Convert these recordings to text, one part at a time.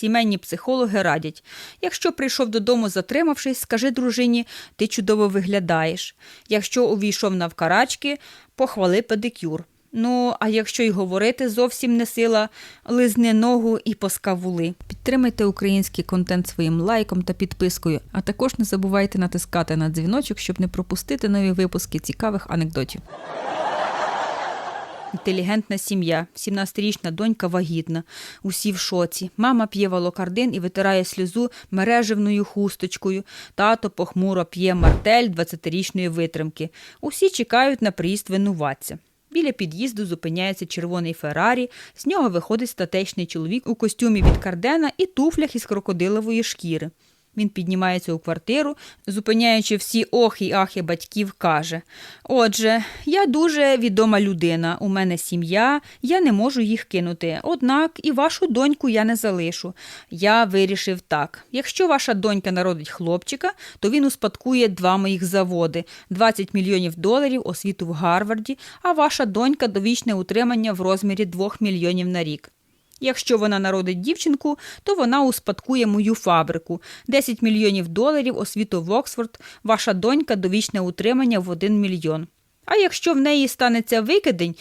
Сімейні психологи радять. Якщо прийшов додому затримавшись, скажи дружині, ти чудово виглядаєш. Якщо увійшов навкарачки, похвали педикюр. Ну, а якщо й говорити зовсім не сила, лизни ногу і поскавули. Підтримайте український контент своїм лайком та підпискою, а також не забувайте натискати на дзвіночок, щоб не пропустити нові випуски цікавих анекдотів. Інтелігентна сім'я, 17-річна донька вагітна. Усі в шоці. Мама п'є волокардин і витирає сльозу мережевною хусточкою. Тато похмуро п'є мартель 20-річної витримки. Усі чекають на приїзд винуватця. Біля під'їзду зупиняється червоний Феррарі, з нього виходить статечний чоловік у костюмі від кардена і туфлях із крокодилової шкіри. Він піднімається у квартиру, зупиняючи всі охи й ахи батьків, каже: Отже, я дуже відома людина, у мене сім'я, я не можу їх кинути. Однак і вашу доньку я не залишу. Я вирішив так: якщо ваша донька народить хлопчика, то він успадкує два моїх заводи: 20 мільйонів доларів, освіту в Гарварді, а ваша донька довічне утримання в розмірі 2 мільйонів на рік. Якщо вона народить дівчинку, то вона успадкує мою фабрику. 10 мільйонів доларів, освіту в Оксфорд, ваша донька довічне утримання в 1 мільйон. А якщо в неї станеться викидень,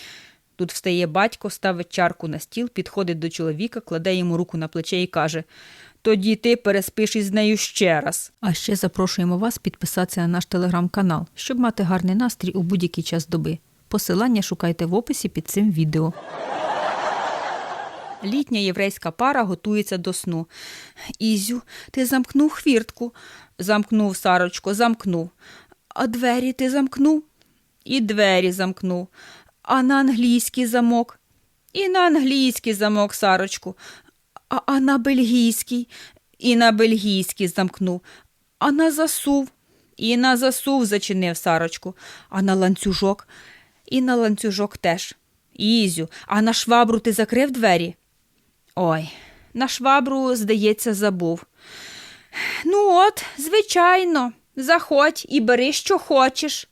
тут встає батько, ставить чарку на стіл, підходить до чоловіка, кладе йому руку на плече і каже: Тоді ти переспиш із нею ще раз. А ще запрошуємо вас підписатися на наш телеграм-канал, щоб мати гарний настрій у будь-який час доби. Посилання шукайте в описі під цим відео. Літня єврейська пара готується до сну. Ізю, ти замкнув хвіртку. Замкнув, Сарочко, замкнув. А двері ти замкнув? І двері замкнув. А на англійський замок? І на англійський замок, Сарочку. А, а на бельгійський? І на бельгійський замкнув. А на засув? І на засув зачинив Сарочку. А на ланцюжок? І на ланцюжок теж. Ізю, а на швабру ти закрив двері? Ой, на швабру, здається, забув. Ну, от, звичайно, заходь і бери, що хочеш.